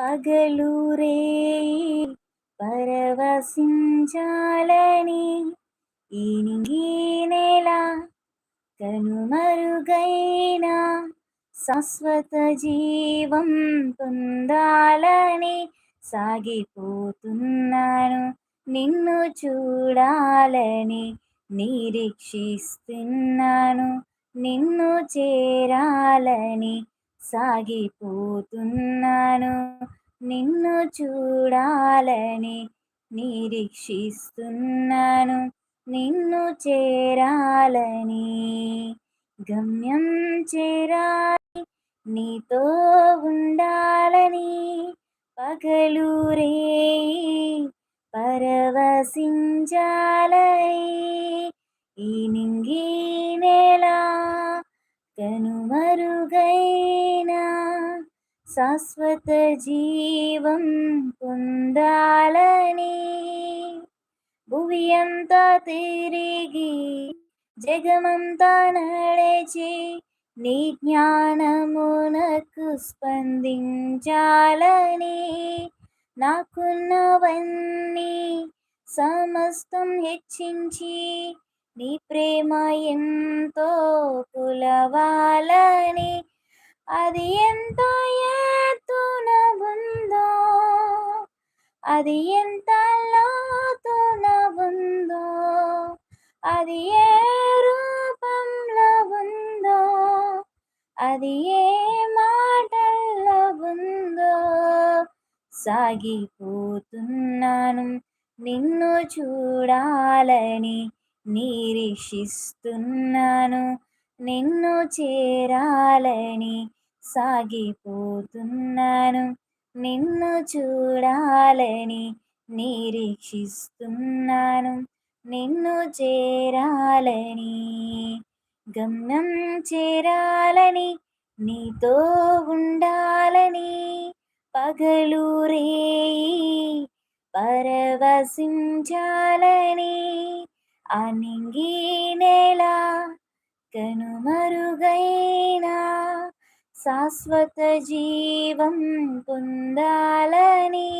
పగలూరే పరవశించాలని ఈనింగి నెల కనుమరుగైన శాశ్వత జీవం పొందాలని సాగిపోతున్నాను. నిన్ను చూడాలని నిరీక్షిస్తున్నాను. నిన్ను చేరాలని సాగిపోతున్నాను. నిన్ను చూడాలని నిరీక్షిస్తున్నాను. నిన్ను చేరాలని గమ్యం చేరాలి. నీతో ఉండాలని పగలూరే పరవశించాలై. ఈ నింగి నేల కనుమరుగై శాశ్వత జీవం పొందాలని. భువి అంతా తిరిగి జగమంతా నడిచి నీ జ్ఞానమునకు స్పందించాలని. నాకున్నవన్నీ సమస్తం హెచ్చించి నీ ప్రేమ ఎంతో కులవాలని. అది ఎంత అది ఎంత లోతున ఉందో అది ఏ రూపంలో ఉందో అది ఏ మాటల్లో ఉందో సాగిపోతున్నాను. నిన్ను చూడాలని నిరీక్షిస్తున్నాను. నిన్ను చేరాలని సాగిపోతున్నాను. నిన్ను చూడాలని నిరీక్షిస్తున్నాను. నిన్ను చేరాలని గమ్యం చేరాలని నీతో ఉండాలని పగలురే పరవశించాలని అనింగి నెల కనుమరుగైన శాశ్వత జీవం పొందాలని.